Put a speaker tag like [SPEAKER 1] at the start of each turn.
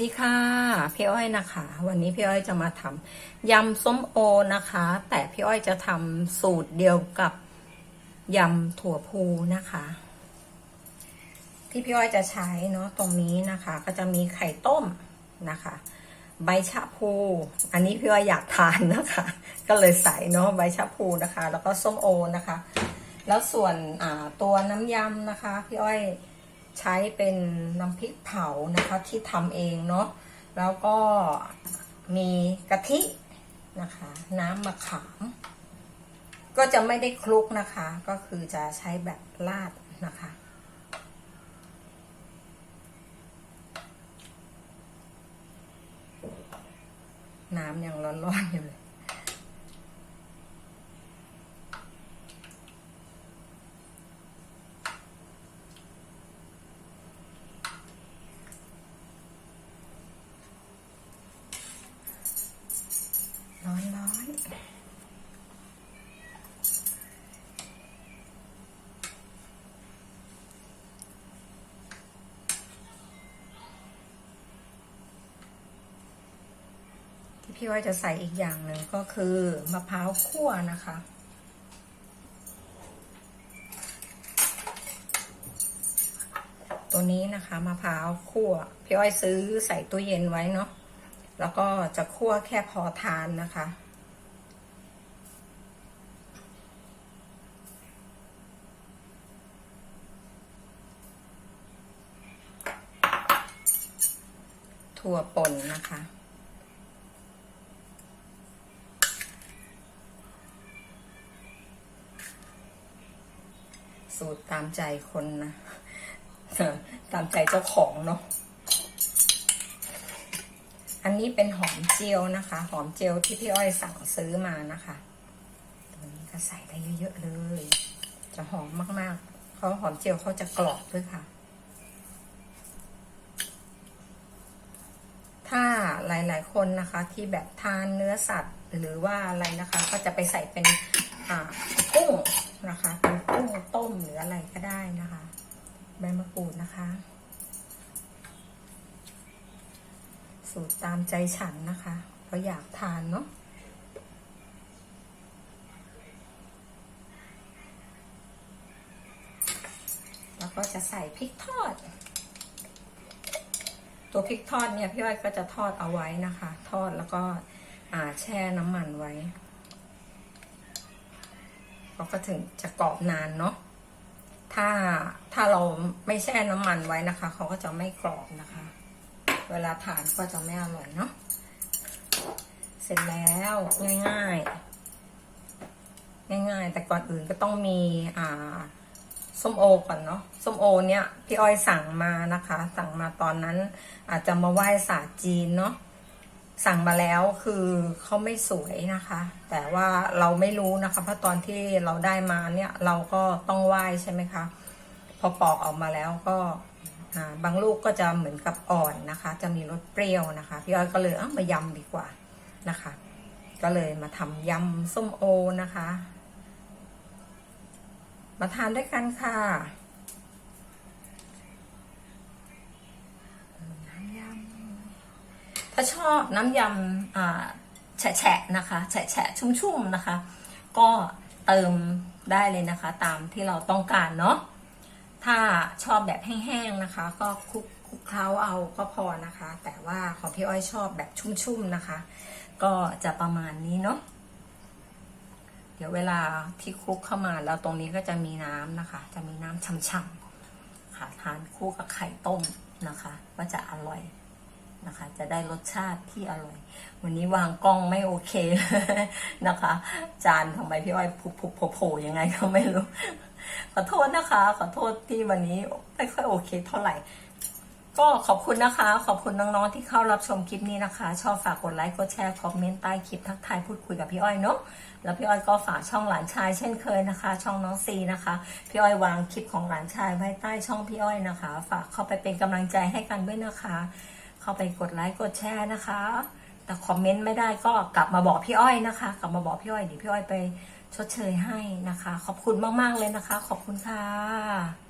[SPEAKER 1] ดีค่ะพี่อ้อยนะคะ วันนี้พี่อ้อยจะมาทำยำส้มโอนะคะ แต่พี่อ้อยจะทำสูตรเดียวกับยำถั่วพูนะคะ ที่พี่อ้อยจะใช้เนาะตรงนี้นะคะ ก็จะมีไข่ต้มนะคะ ใบชะพู อันนี้พี่อ้อยอยากทานนะคะ ก็เลยใส่เนาะใบชะพูนะคะ แล้วก็ส้มโอนะคะ แล้วส่วนตัวน้ำยำนะคะ พี่อ้อย ใช้เป็นน้ำพริกเผานะคะที่ทำเองเนาะแล้วก็มีกะทินะคะ น้ำมะขาม ก็จะไม่ได้คลุกนะคะ ก็คือจะใช้แบบราดนะคะน้ำยังร้อนๆอยู่เลย พี่ว่าจะใส่อีกอย่างหนึ่งก็คือมะพร้าวคั่วนะคะ ตัวนี้นะคะมะพร้าวคั่ว พี่อ้อยซื้อใส่ตู้เย็นไว้เนาะแล้วก็จะคั่วแค่พอทานนะคะถั่วป่นนะคะ สูตรตามใจคนนะ ตามใจเจ้าของเนาะ อันนี้เป็นหอมเจียวนะคะ หอมเจียวที่พี่อ้อยสั่งซื้อมานะคะ ตัวนี้ก็ใส่ได้เยอะๆเลย จะหอมมากๆ เพราะหอมเจียวเขาจะกรอบด้วยค่ะถ้าหลายๆ คนนะคะที่แบบทานเนื้อสัตว์หรือว่าอะไรนะคะ ก็จะไปใส่เป็นกุ้งนะคะ สูตรตามใจฉันนะคะ เพราะอยากทานเนาะแล้วก็จะใส่พริกทอด ตัวพริกทอดเนี่ยพี่อ้อยก็จะทอดเอาไว้นะคะ ทอดแล้วก็แช่น้ำมันไว้เราก็ถึงจะกรอบนานเนาะ ถ้าถ้าเราไม่แช่น้ำมันไว้นะคะ เขาก็จะไม่กรอบนะคะ เวลาทานก็จะไม่อร่อยเนาะ เสร็จแล้วง่ายๆ ง่ายๆ แต่ก่อนอื่นก็ต้องมีอ่าส้มโอก่อนเนาะ ส้มโอเนี่ยพี่อ้อยสั่งมานะคะ สั่งมาตอนนั้น อาจจะมาไหว้ศาสตร์จีนเนาะสั่งมาแล้วคือเขาไม่สวยนะคะ แต่ว่าเราไม่รู้นะคะเพราะตอนที่เราได้มาเนี่ยเราก็ต้องไหว้ใช่ไหมคะ พอปอกออกมาแล้วก็ บางลูกก็จะเหมือนกับอ่อนนะคะ จะมีรสเปรี้ยวนะคะ พี่อ้อยก็เลยเอ้ามายำดีกว่านะคะ ก็เลยมาทำยำส้มโอนะคะ มาทานด้วยกันค่ะถ้าชอบน้ำยำแฉะนะคะ แฉะชุ่มๆนะคะ ก็เติมได้เลยนะคะ ตามที่เราต้องการเนาะ ถ้าชอบแบบแห้งๆนะคะ ก็คลุกคลุกเคล้าเอาก็พอนะคะ แต่ว่าของพี่อ้อยชอบแบบชุ่มๆนะคะ ก็จะประมาณนี้เนาะเดี๋ยวเวลาที่คลุกเข้ามาแล้วตรงนี้ก็จะมีน้ำนะคะ จะมีน้ำช่ำๆค่ะทานคู่กับไข่ต้มนะคะ ก็จะอร่อยนะคะจะได้รสชาติที่อร่อย วันนี้วางกล้องไม่โอเคนะคะ จานทำไมพี่อ้อยผุบๆโผล่ๆยังไงก็ไม่รู้ ขอโทษนะคะ ขอโทษที่วันนี้ไม่ค่อยโอเคเท่าไหร่ ก็ขอบคุณนะคะ ขอบคุณน้องๆที่เข้ารับชมคลิปนี้นะคะ ชอบฝากกดไลค์กดแชร์คอมเมนต์ใต้คลิปทักทายพูดคุยกับพี่อ้อยเนาะแล้วพี่อ้อยก็ฝากช่องหลานชายเช่นเคยนะคะ ช่องน้องซีนะคะ พี่อ้อยวางคลิปของหลานชายไว้ใต้ช่องพี่อ้อยนะคะ ฝากเข้าไปเป็นกำลังใจให้กันด้วยนะคะ เข้าไปกดไลค์กดแชร์นะคะ แต่คอมเมนต์ไม่ได้ก็กลับมาบอกพี่อ้อยนะคะ กลับมาบอกพี่อ้อยเดี๋ยวพี่อ้อยไปชดเชยให้นะคะ ขอบคุณมากๆเลยนะคะ ขอบคุณค่ะ